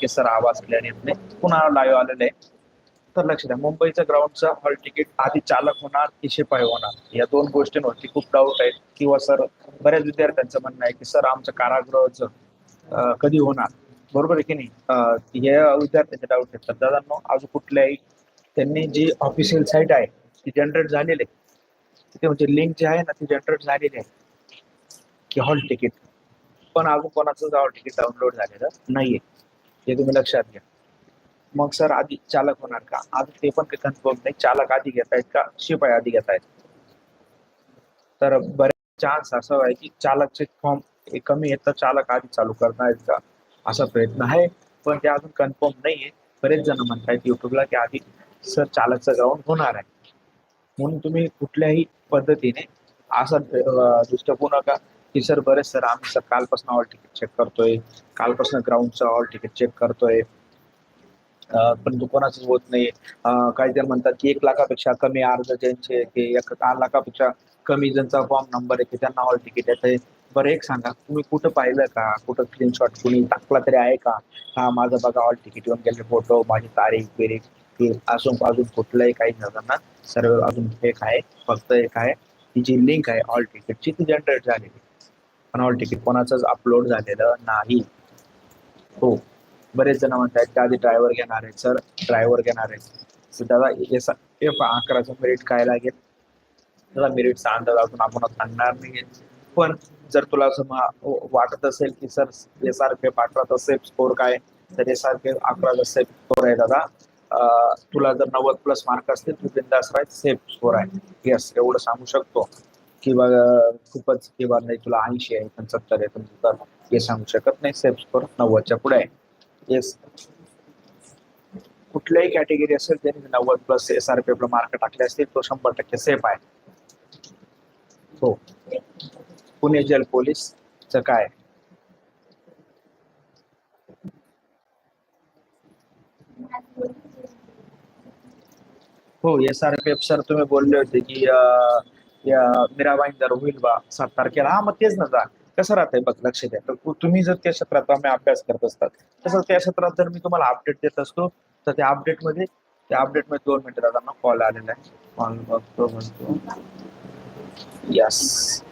की सर आवाज क्लिअर येत नाही. पुन्हा लाईव्ह आलेलं आहे. तर लक्ष द्या मुंबईच्या ग्राउंडचा हॉल तिकीट आधी चालक होणार की शिपाई होणार? या दोन गोष्टींवरती खूप डाऊट आहेत. किंवा सर बऱ्याच विद्यार्थ्यांचं म्हणणं आहे की सर आमचं कारागृहाचं कधी होणार? बरोबर आहे की नाही? हे विद्यार्थ्यांचे डाऊट आहेत. तर दादांनो अजून कुठल्याही त्यांनी जी ऑफिशियल साईट आहे ती जनरेट झालेली आहे. तिथे म्हणजे लिंक जी आहे ना ती जनरेट झालेली आहे. की हॉल तिकीट पण अजून कोणाचं हॉल तिकीट डाउनलोड झालेलं नाहीये. हे तुम्ही लक्षात घ्या. मग सर आधी चालक होणार का? आज ते पण कन्फर्म नाही. चालक आधी घेतायत का? शिपाई आधी घेतायत. तर बऱ्याच चान्स असं आहे की चालकचे फॉर्म कमी आहेत तर चालक आधी चालू करणार का? असा प्रयत्न आहे. पण ते अजून कन्फर्म नाहीये. बरेच जण म्हणतायत युट्यूबला की आधी सर चालकचं ग्राउंड होणार आहे. म्हणून तुम्ही कुठल्याही पद्धतीने असा दृष्टिकोन नका की सर बरेच सर आम्ही सर कालपासून ऑल तिकीट चेक करतोय. कालपासून ग्राउंडचं ऑल तिकीट चेक करतोय. पण परंतु होत नाही. काही जण म्हणतात की एक लाखापेक्षा कमी अर्ज ज्यांचे की एक लाखापेक्षा कमी ज्यांचा फॉर्म नंबर आहे की त्यांना ऑल तिकीट येत बरं एक सांगा तुम्ही कुठं पाहिलं का? कुठं स्क्रीनशॉट कुणी टाकला तरी आहे का? हा माझं बघा ऑल तिकीट येऊन गेले फोटो माझी तारीख बिरीख की अजून अजून कुठलंही काही नसताना सर्व अजून एक आहे फक्त एक आहे. ती जी लिंक आहे ऑल तिकीटची ती जनरेट झालेली. पण तिकीट कोणाचंच अपलोड झालेलं नाही. हो बरेच जण म्हणतात त्या आधी ड्रायव्हर घेणार आहे सर ड्रायव्हर घेणार आहे तर दादा एस एफ अकराचं मेरिट काय लागेल? त्याला मेरिटचा अंदाज अजून आपण सांगणार नाही पण जर तुला असं वाटत असेल की सर एस आर पी अठराचा सेफ स्कोर काय? तर एस आर पी अकराचा सेफ स्कोर आहे दादा. तुला जर नव्वद प्लस मार्क असतील तू बिंदास राय सेफ स्कोर आहे. येस एवढं सांगू शकतो. किंवा खूपच किंवा नाही तुला ऐंशी आहे पंच्याहत्तर आहे पण तुला हे सांगू शकत नाही. सेफ स्कोर नव्वदच्या पुढे आहे. येस कुठल्याही कॅटेगरी असेल त्यांनी नव्वद plus S R P mark टाकले असतील तो शंभर टक्के सेफ आहे. हो. पुणे जल च काय हो S R P F sir तुम्ही बोलले होते की अं, जर होईल बा सात तारखेला. हा मग तेच ना जा. कसं राहतंय बघ लक्ष द्या. तर तुम्ही जर त्या क्षेत्रात आम्ही अभ्यास करत असतात तसं त्या क्षेत्रात जर मी तुम्हाला अपडेट देत असतो तर त्या अपडेटमध्ये त्या अपडेटमध्ये दोन मिनिटं दादांना कॉल आलेला आहे. कॉल बघतो म्हणतो. यस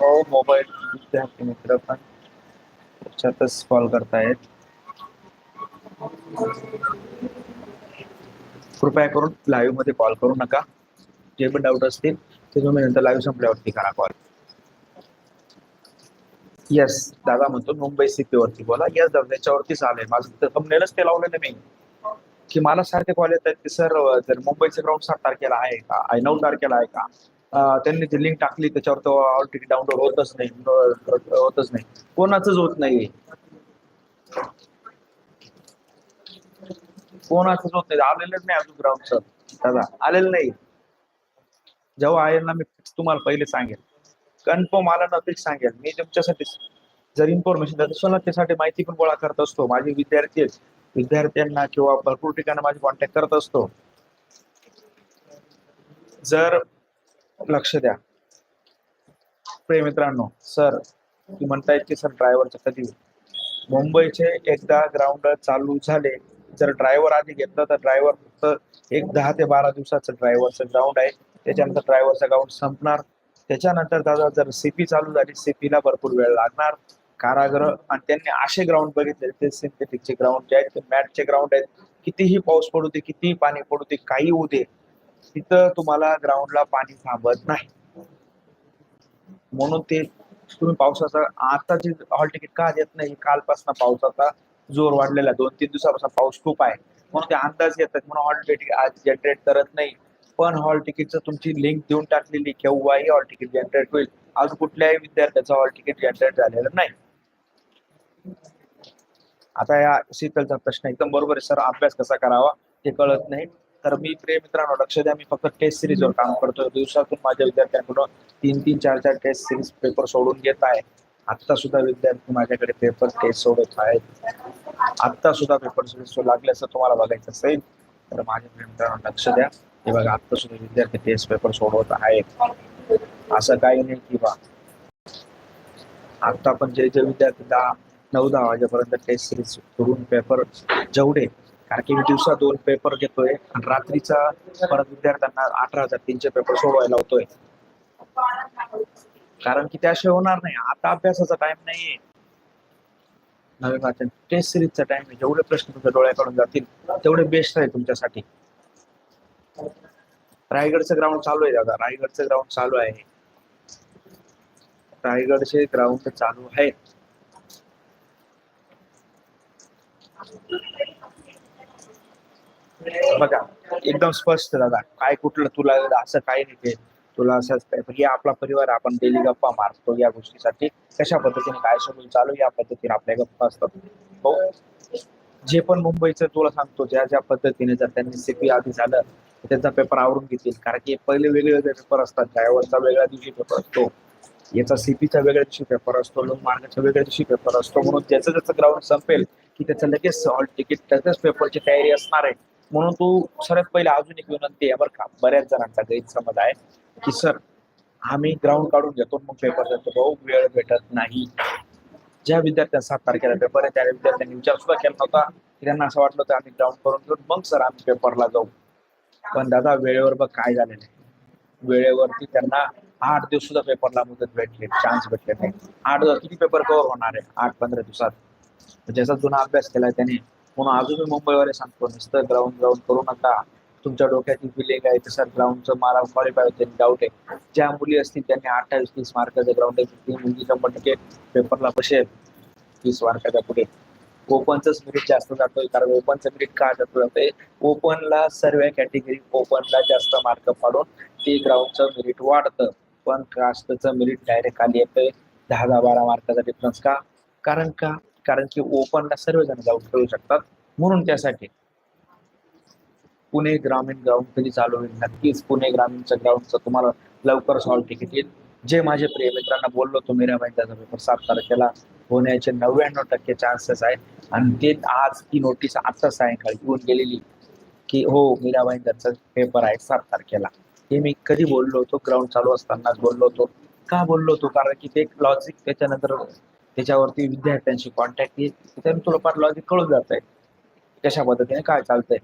हो मोबाईल विद्यार्थी मित्र पण. त्याच्यातच कॉल करतायत. कृपया करून लाईव्हमध्ये कॉल करू नका. जे पण डाऊट असतील ते तुम्ही नंतर लाईव्ह संपल्यावरती करा कॉल येस दादा म्हणतो मुंबई सिटी वरती बोला. येस दादा त्याच्यावरतीच आलंय माझं थंबनेलच ते लावलेलं मी. की मला सारखे कॉल येत आहेत की सर जर मुंबईचं ग्राउंड सात तारखेला आहे का? आय नऊ तारखेला आहे का? त्यांनी ती लिंक टाकली त्याच्यावर तो ऑल तिकीट डाउनलोड होतच नाही. होतच नाही. कोणाचंच होत नाही कोणाचंच होत नाही आलेलंच नाही अजून ग्राउंडचं दादा आलेलं नाही. जेव्हा आहे ना मी तुम्हाला पहिले सांगेल. कन्फर्म आला ना तरी सांगेल. मी तुमच्यासाठी जर इन्फॉर्मेशन देत असतो ना त्यासाठी माहिती पण गोळा करत असतो. माझे विद्यार्थी विद्यार्थ्यांना किंवा भरपूर ठिकाणी माझी कॉन्टॅक्ट करत असतो. जर लक्ष द्या. प्रिय मित्रांनो सर तुम्ही म्हणतायत की सर ड्रायव्हरचं कधी मुंबईचे एकदा ग्राउंड चालू झाले. जर ड्रायव्हर आधी घेतलं तर ड्रायव्हर फक्त एक दहा ते बारा दिवसाचं ड्रायव्हरचं ग्राउंड आहे. त्याच्यानंतर ड्रायव्हरचं ग्राउंड संपणार. त्याच्यानंतर दादा जर सीपी चालू झाली सीपीला भरपूर वेळ लागणार. कारागृह आणि त्यांनी असे ग्राउंड बघितले ते सिंथेटिकचे ग्राउंड जे आहेत ते मॅटचे ग्राउंड आहेत. कितीही पाऊस पडू दे कितीही पाणी पडू दे काही होऊ दे तिथं तुम्हाला ग्राउंडला पाणी थांबत नाही. म्हणून ते तुम्ही पावसाचा आता जे हॉल तिकीट का देत नाही? कालपासून पावसाचा जोर वाढलेला आहे. दोन तीन दिवसापासून पाऊस खूप आहे. म्हणून ते अंदाज घेतात. म्हणून हॉल तिकीट आज जनरेट करत नाही. पण हॉल तिकीटचं तुमची लिंक देऊन टाकलेली केव्हाही हॉल तिकीट जनरेट होईल. आज कुठल्याही विद्यार्थ्याचं हॉल तिकीट जनरेट झालेलं नाही. आता या शीतलचा प्रश्न एकदम बरोबर आहे. सर अभ्यास कसा करावा ते कळत नाही. तर मी प्रिय मित्रांनो लक्ष द्या. मी फक्त टेस्ट सिरीजवर काम करतो दिवसातून माझ्या विद्यार्थ्यांकडून तीन तीन चार चार टेस्ट सिरीज पेपर सोडून घेत आहे. आत्ता सुद्धा विद्यार्थी माझ्याकडे पेपर टेस्ट सोडत आहेत. आत्ता सुद्धा पेपर सिरीज लागले असं तुम्हाला बघायचं असेल तर माझ्या प्रिय मित्रांनो लक्ष द्या. हे बघा आत्ता सुद्धा विद्यार्थी टेस्ट पेपर सोडवत आहेत. असं काही नाही की बा. आता पण जे जे विद्यार्थी दहा नऊ दहा वाजेपर्यंत टेस्ट सिरीज करून पेपर जेवढे कारण की मी दिवसा दोन पेपर घेतोय आणि रात्रीचा परत विद्यार्थ्यांना अठरा हजार तीनशे पेपर सोडवायला होतोय. कारण की त्याशिवाय होणार नाही. आता अभ्यासाचा टाइम नाहीये. नवीन वाचन. टेस्ट सिरीजचा टाइम आहे. जेवढे प्रश्न तुमच्या डोळ्याकडून जातील तेवढे बेस्ट आहे तुमच्यासाठी. रायगडचं ग्राउंड चालू आहे दादा. रायगडचं ग्राउंड चालू आहे. रायगडचे ग्राउंड चालू आहे. बघा एकदम स्पष्ट दादा. काय कुठलं तुला असं काही नाही तुला असंच हे आपला परिवार आपण डेली गप्पा मारतो या गोष्टीसाठी. कशा पद्धतीने काय शेड्यूल चालू या पद्धतीने आपल्या गप्पा असतात. हो? जे पण मुंबईचं तुला सांगतो ज्या ज्या पद्धतीने जर त्यांनी सीपी आधी झालं त्यांचा पेपर आवरून घेतील. कारण की पहिले वेगळे वेगळे पेपर असतात. ड्रायव्हरचा वेगळ्या दिवशी पेपर असतो. याचा सीपीचा वेगळ्या दिवशी पेपर असतो. लोक मार्गाचा वेगळ्या दिवशी पेपर असतो. म्हणून ज्याचं ज्याचं ग्राउंड संपेल की त्याचं लगेच हॉल तिकीट त्याच्याच पेपरची तयारी असणार आहे. म्हणून तू सर्वात पहिले अजून एक विनंती आहे बरं का. बऱ्याच जणांचा गैरसमज आहे. की सर आम्ही ग्राउंड काढून घेतो मग पेपर देतो. भाऊ वेळ भेटत नाही. ज्या विद्यार्थ्यांना सात तारखेला पेपर आहे त्या विद्यार्थ्यांनी विचार सुद्धा केला नव्हता. की त्यांना असं वाटलं होतं आम्ही ग्राउंड करून घेऊन मग सर आम्ही पेपरला जाऊ. पण दादा वेळेवर बघ काय झालेलं आहे वेळेवरती त्यांना आठ दिवस सुद्धा पेपरला मुदत भेटले चान्स भेटले नाही. आठ दिवस किती पेपर कव्हर होणार आहे? आठ पंधरा दिवसात. ज्याचा जुना अभ्यास केलाय त्याने. म्हणून अजूनही मुंबईवर सांगतो नुसतं ग्राउंड ग्राउंड करू नका. तुमच्या डोक्यात फिलिंग आहे तसं ग्राउंडचं मला क्वालिफाय होते डाऊट आहे. ज्या मुली असतील त्यांनी अठ्ठावीस तीस मार्काचं ग्राउंड आहे ती मुलगी शंभर टक्के पेपरला बसेल. तीस मार्काच्या पुढे. ओपनच मेरिट जास्त जातोय कारण ओपनचं मेरिट का जातो जाते ओपनला सर्व कॅटेगरी ओपनला जास्त मार्क पाडून ते ग्राउंडचं मेरिट वाढतं. पण कास्टचं मेरिट डायरेक्ट खाली येतंय. दहा दहा बारा मार्काचा डिफरन्स का? कारण का? कारण की ओपनला सर्वजण जाऊन खेळू शकतात. म्हणून त्यासाठी पुणे ग्रामीण ग्राउंड कधी चालू होईल? नक्कीच पुणे ग्रामीणच्या ग्राउंडचं तुम्हाला लवकर सॉल्व तिकीट येईल. जे माझे प्रिय मित्रांना बोललो तो मीरा त्याचा पेपर सात तारखेला होण्याचे नव्याण्णव टक्के चान्सेस आहेत. आणि ते आज ती नोटीस आता सायंकाळी येऊन गेलेली की हो मीरा त्यांचा पेपर आहे सात तारखेला. हे मी कधी बोललो होतो ग्राउंड चालू असतानाच बोललो होतो. का बोललो होतो? कारण की ते लॉजिक त्याच्यानंतर त्याच्यावरती विद्यार्थ्यांशी कॉन्टॅक्ट येईल. त्याच्याने थोडंफार लॉजिक कळून जात आहे कशा पद्धतीने काय चालतंय?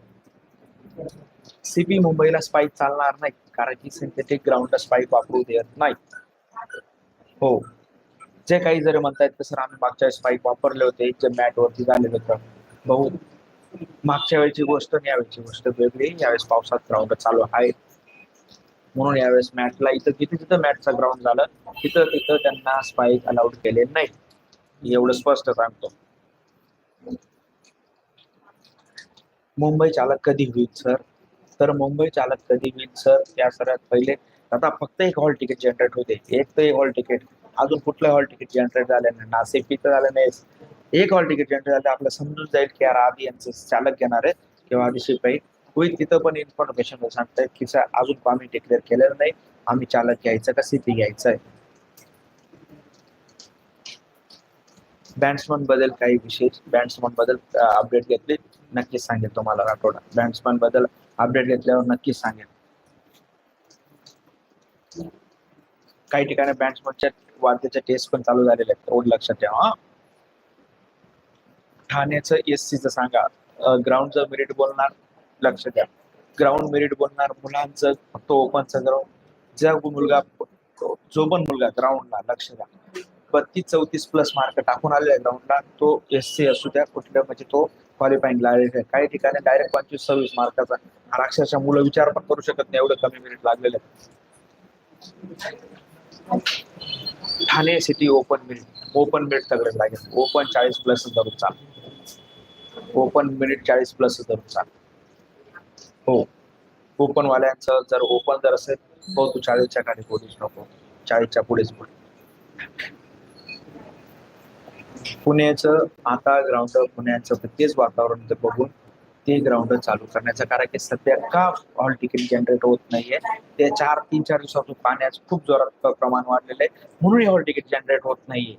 सीपी मुंबईला स्पाईक चालणार नाही कारण की सिंथेटिक ग्राउंडला स्पाईक वापरू देत नाही. हो. जे काही जरी म्हणतायत तर सर आम्ही मागच्या वेळेस स्पाईक वापरले होते जे मॅट वरती झाले होतं. भाऊ मागच्या वेळेची गोष्ट आणि यावेळेची गोष्ट वेगळी. यावेळेस पावसात ग्राउंड चालू आहे. म्हणून यावेळेस मॅटला इथं जिथे तिथं मॅटचा ग्राउंड झालं तिथं तिथं त्यांना स्पाईक अलाउड केले नाही. एवढं स्पष्ट सांगतो. मुंबई चालक कधी होईल सर तर मुंबई चालक कधी होईल सर या सर्वात पहिले आता फक्त एक हॉल तिकीट जनरेट होते एक तर एक हॉल तिकीट अजून कुठलं हॉल तिकीट जनरेट झालं नाही? नाशिक झालं नाही एक हॉल तिकीट जनरेट झालं आपलं समजून जाईल की यार आधी यांचं चालक घेणार आहे किंवा आधी शिपाई होईल. तिथं पण इन्फॉर्मेशन सांगतायत की सर अजून आम्ही डिक्लेअर केलेलं नाही. आम्ही चालक घ्यायचं का सिटी घ्यायचं आहे? बॅट्समनबद्दल काही विशेष? बॅट्समनबद्दल अपडेट घेतली? नक्कीच सांगेल तुम्हाला राठोडा. बॅट्समनबद्दल अपडेट घेतल्यावर नक्कीच सांगेल. काही ठिकाणी बँड्समॅनच्या वाद्याच्या टेस्ट पण चालू झालेल्या आहेत एवढं लक्षात ठेवा हा. ठाण्याचं एस सीचं सांगा. ग्राउंडचं मेरिट बोलणार लक्ष द्या ग्राउंड मेरिट बोलणार मुलांचं फक्त ओपनचं ग्राउंड ज्या मुलगा जो पण मुलगा ग्राउंडला लक्ष द्या. बत्तीस चौतीस प्लस मार्क टाकून आलेला ग्राउंडला तो एस सी असू द्या कुठल्या म्हणजे तो क्वालिफाईंगला काही ठिकाणी डायरेक्ट पंचवीस सव्वीस मार्काचा आणि अक्षरशः मुलं विचार पण करू शकत नाही एवढं कमी मिनिट लागलेलं आहे. Thane city open minute open minute तगडे लागेल. ओपन चाळीस प्लस धरून चाल ओपन मिनिट चाळीस प्लस धरून चाल हो. ओपन वाल्यांचं जर ओपन जर असेल हो तू चाळीसच्या खाली पोलीस नको. चाळीसच्या पुढेच पुढे पुण्याचं आता ग्राउंड पुण्याचं तेच वातावरण ते बघून ते ग्राउंड चालू करण्याचं कारण की सध्या का हॉल तिकीट जनरेट होत नाहीये? ते चार तीन चार दिवसातून पाण्याचं खूप जोरात प्रमाण वाढलेलं आहे. म्हणून हे हॉल तिकीट जनरेट होत नाहीये.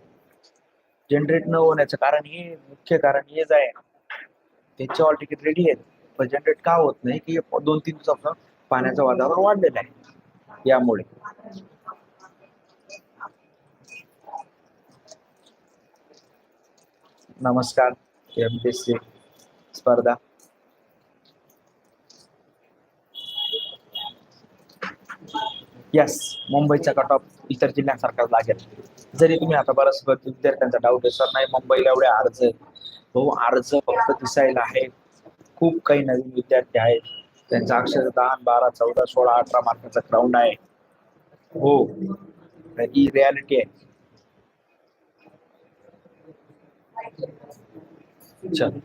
जनरेट न होण्याचं कारण हे मुख्य कारण हेच आहे. त्यांचे हॉल तिकीट रेडी आहेत. पण जनरेट का होत नाही? की दोन तीन दिवसापासून पाण्याचं वातावरण वाढलेलं आहे. यामुळे. नमस्कार एम पी सी स्पर्धा. यस मुंबईचा कट ऑफ इतर जिल्ह्यांसारखाच लागेल. जरी तुम्ही आता बराच विद्यार्थ्यांचा डाऊट आहे सर नाही मुंबईला एवढे अर्ज हो अर्ज फक्त दिसायला आहे. खूप काही नवीन विद्यार्थी आहेत. त्यांचा अक्षर दहा बारा चौदा सोळा अठरा मार्काचा ग्राउंड आहे. हो ही रियालिटी आहे. चल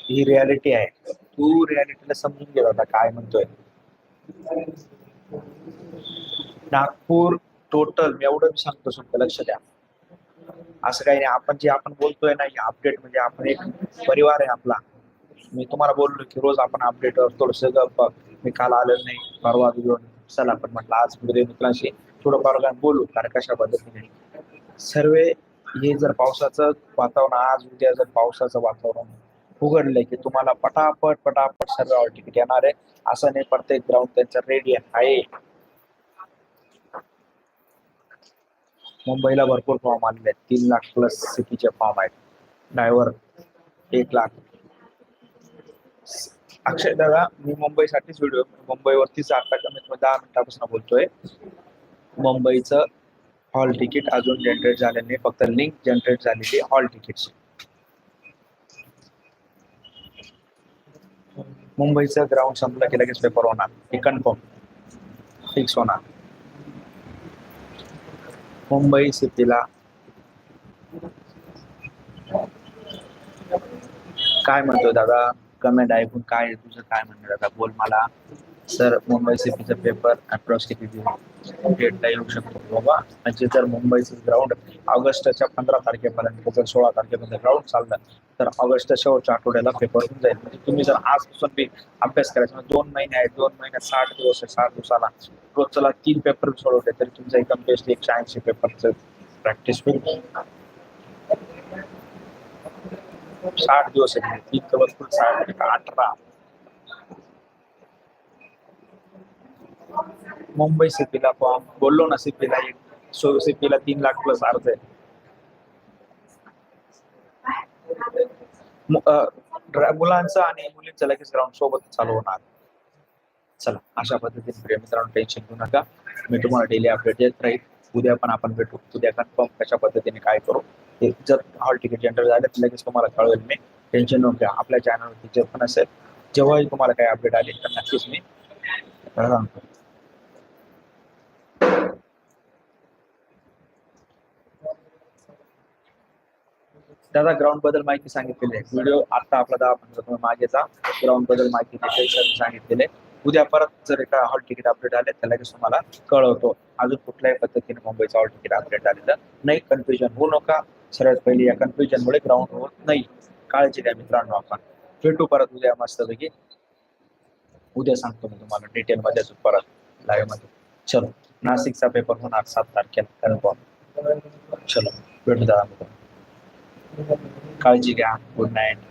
ही रियालिटी आहे. तू रियालिटीला समजून गेला होता काय म्हणतोय. नागपूर टोटल मी एवढं मी सांगतो सुद्धा लक्ष द्या. असं काही नाही आपण जे आपण बोलतोय ना हे अपडेट म्हणजे आपण एक परिवार आहे आपला. मी तुम्हाला बोललो की रोज आपण अपडेट थोडस मी काल आलो नाही परवा घेऊन चला आपण म्हटलं आज मित्रांशी थोडं फार बोलू कारण कशा पद्धतीने सर्व हे जर पावसाचं वातावरण आज उद्या जर पावसाचं वातावरण उघडलंय की तुम्हाला पटापट पटापट सर्व तिकीट येणार आहे. असं नाही प्रत्येक ग्राउंड त्यांचं रेडी आहे. मुंबईला भरपूर फॉर्म आलेले आहेत. तीन लाख प्लस सिटीचे फॉर्म आहेत. ड्रायव्हर एक लाख. अक्षय दादा मी मुंबईसाठीच व्हिडिओ मुंबईवरतीच आता कमीत कमी दहा मिनिटापासून बोलतोय. मुंबईचं हॉल तिकीट अजून जनरेट झाले नाही फक्त लिंक जनरेट झालेली हॉल तिकीटची. मुंबईचं ग्राउंड संपलं की लगेच पेपर होणार. हे कन्फर्म फिक्स होणार. मुंबई सिटीला काय म्हणतोय दादा? कमेंट ऐकून काय तुझं? काय म्हणणं दादा? बोल मला. सर मुंबई सिटीचा पेपर अप्रॉक्स किती डेटला येऊ शकतो बाबा? म्हणजे जर मुंबईचं ग्राउंड ऑगस्टच्या पंधरा तारखेपर्यंत जर सोळा तारखेपर्यंत ग्राउंड चाललं तर ऑगस्टच्या शेवटच्या आठवड्याला पेपर होऊन जाईल. म्हणजे तुम्ही जर आजपासून बी अभ्यास करायचा म्हणजे दोन महिने आहेत दोन महिन्यात साठ दिवस आहे साठ दिवसाला. रोज चला तीन पेपर सोडवले तरी तुमचं एकदम बेस्ट एकशे ऐंशी पेपरचं प्रॅक्टिस होईल. साठ दिवस आहे तीन दिवस पण साठ अठरा. मुंबई सिटीला फॉर्म बोललो ना सिटीला एक. सो सिटीला तीन लाख प्लस अर्ज आहे. मुलांचं आणि मुलींचं लगेच ग्राउंड सोबत चालू होणार. चला अशा पद्धतीने प्रिय मित्रांनो टेन्शन घेऊ नका. मी तुम्हाला डेली अपडेट देत राहील. उद्या पण आपण भेटू. उद्या कन्फर्म कशा पद्धतीने काय करू. हे जर हॉल तिकीट जनरेट झाले तर लगेच तुम्हाला कळवेल मी. टेन्शन घेऊन घ्या आपल्या चॅनलवरती जे पण असेल जेव्हाही तुम्हाला काही अपडेट आले तर नक्कीच मी सांगतो दादा ग्राउंडबद्दल माहिती सांगितलेली आहे. व्हिडिओ आता आपला दहा पंधरा मागेचा ग्राउंडबद्दल माहिती सांगितलेले उद्या परत जर एका हॉल तिकीट अपडेट आले तर लगेच तुम्हाला कळवतो. अजून कुठल्याही पद्धतीने मुंबईचं हॉल तिकीट अपडेट आलेलं नाही. कन्फ्युजन होऊ नका. सर्वात पहिली या कन्फ्युजनमुळे ग्राउंड होत नाही. काळजी घ्या मित्रांनो आपण. भेटू परत उद्या मस्तपैकी. उद्या सांगतो मी तुम्हाला डिटेल मध्ये अजून परत लाईव्हमध्ये. चलो. नाशिकचा पेपर होणार सात तारखेला कन्फर्म चलो भेटू दादा काळजी घ्या. Good night